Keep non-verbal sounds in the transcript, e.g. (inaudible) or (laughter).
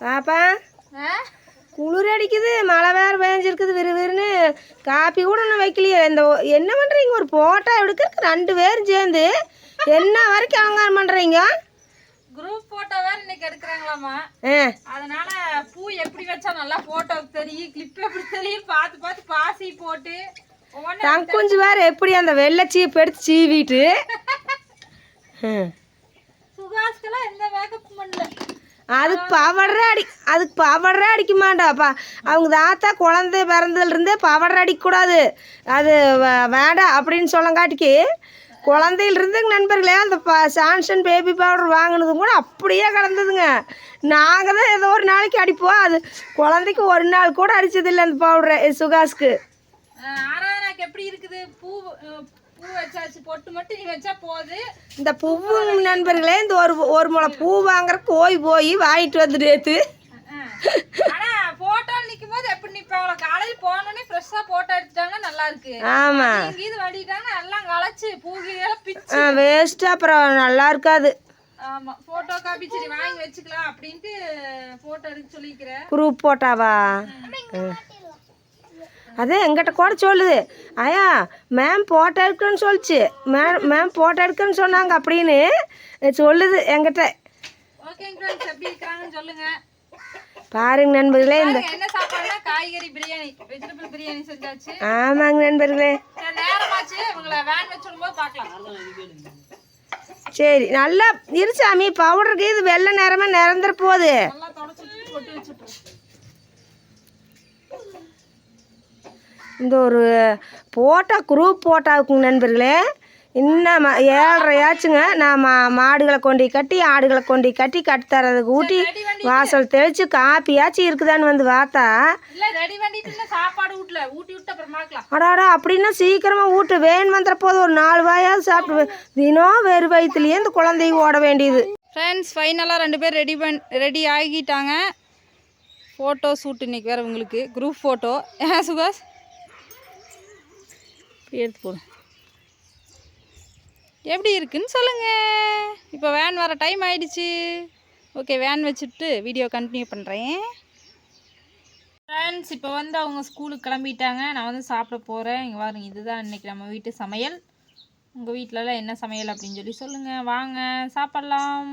பாப்பா? குளிர் அடிக்குது மழை வேறு பேஞ்சிருக்குது விறுவிறுன்னு காப்பி கூட ஒன்றும் வைக்கலையே. இந்த என்ன பண்ணுறீங்க ஒரு போட்டோ எடுக்கிறதுக்கு ரெண்டு பேரும் சேர்ந்து என்ன வரைக்கும் அலங்காரம் பண்ணுறீங்க குரூப் போட்டோ வேற இன்னைக்கு எடுக்கிறாங்களாமா அதனால பூ எப்படி வச்சா நல்லா போட்டோ தெரியும் கிளிப் எப்படி தெரியும் பார்த்து பார்த்து பாசி போட்டு தங்குஞ்சு வேறு எப்படி அந்த வெள்ளை சீப் எடுத்து சீவிட்டு? (laughs) ம். சுகாஸ்க்கெல்லாம் எந்த மேக்கப் பண்ணல அதுக்கு பவடரே அடி அதுக்கு பவடரே அடிக்க மாட்டாப்பா அவங்க தாத்தா குழந்தை பிறந்ததுலேருந்தே பவடர் அடிக்கக்கூடாது. அது வேண்டாம் அப்படின்னு சொல்லங்காட்டிக்கு குழந்தையிலிருந்து நண்பர்களே அந்த ப சான்சன் பேபி பவுடர் வாங்கினதும் கூட அப்படியே கிடந்ததுங்க நாங்கள் தான் ஏதோ ஒரு நாளைக்கு அடிப்போம். அது குழந்தைக்கு ஒரு நாள் கூட அடித்ததில்லை அந்த பவுடரை சுகாஸ்க்கு. எப்படி இருக்குது? பூ பூ வச்சாச்சு பொட்டு மட்டும் நீ வச்சா போகுது இந்த பூவு நண்பர்களே இந்த ஒரு ஒரு முளை பூ வாங்குறக்கு போய் போய் வாங்கிட்டு வந்து நேற்று ஆனா போட்டோ நிக்கும் போது எப்படி நிப்பாங்களோ காலையில் போனோடனே ஃப்ரெஷ்ஷா போட்டோ எடுத்துட்டாங்கன்னா நல்லா இருக்கு. இங்க இது வண்டிட்டாங்கன்னா எல்லாம் களைச்சு பூகியெல்லாம் பிச்சு. வேஸ்ட்டு அப்புறம் நல்லா இருக்காது. ஆமா போட்டோ காப்பி சரி வாங்கி வச்சுக்கலாம் அப்படின்ட்டு போட்டோ எடுக்க சொல்லிக்கிறேன் குரூப் போட்டாவா? அதே எங்கிட்ட கூட சொல்லுது ஐயா மேம் போட்டோ எடுக்கன்னு சொல்லிச்சு. மேம் மேம் போட்டோ எடுக்கன்னு சொன்னாங்க அப்படின்னு சொல்லுது சொல்லுங்க. பாருங்க நண்பர்களே இந்த காய்கறி பிரியாணி வெஜிடபிள் பிரியாணி செஞ்சாச்சு. ஆமாங்க நண்பர்களே. சரி நேரமாச்சு. உங்களை வேன் வச்சு விடும்போது பார்க்கலாம். சரி நல்லா இரு சாமி பவுடருக்கு இது வெள்ளை நேரமாக நிறந்துற போகுது நல்லா தொடச்சு போட்டு வச்சுட்றோம் இந்த ஒரு போட்டா குரூப் போட்டாவுக்குங்க நண்பர்களே. இன்னும் ம- ஏழரை ஆச்சுங்க நான் மா மாடுகளை கொண்டு கட்டி ஆடுகளை கொண்டு கட்டி கட்டி தரதுக்கு ஊட்டி வாசல் தெளித்து காப்பியாச்சும் இருக்குதான்னு வந்து பார்த்தா. அடாடா அப்படின்னா சீக்கிரமாக ஊட்டு. வேன் வந்துற போது ஒரு நாலு வாயாவது சாப்பிட்டு தினம் வெறு வயிற்றுலேயே இந்த குழந்தைய ஓட வேண்டியது. ஃப்ரெண்ட்ஸ் ஃபைனலாக ரெண்டு பேர் ரெடி பண் ரெடி ஆகிட்டாங்க. ஃபோட்டோ ஷூட் இன்னைக்கு வேறு உங்களுக்கு. குரூப் ஃபோட்டோ ஏன் சுகாஷ் இப்படி எடுத்து போதும் எப்படி இருக்குன்னு சொல்லுங்கள் இப்போ வேன் வர டைம் ஆயிடுச்சு. ஓகே வேன் வச்சுட்டு வீடியோ கண்டினியூ பண்ணுறேன் ஃப்ரெண்ட்ஸ் இப்போ வந்து அவங்க ஸ்கூலுக்கு கிளம்பிட்டாங்க. நான் வந்து சாப்பிட போகிறேன் இங்கே வாருங்க இதுதான் இன்னைக்கு நம்ம வீட்டு சமையல். உங்கள் வீட்டிலலாம் என்ன சமையல் அப்படின்னு சொல்லி சொல்லுங்கள் வாங்க சாப்பிட்லாம்.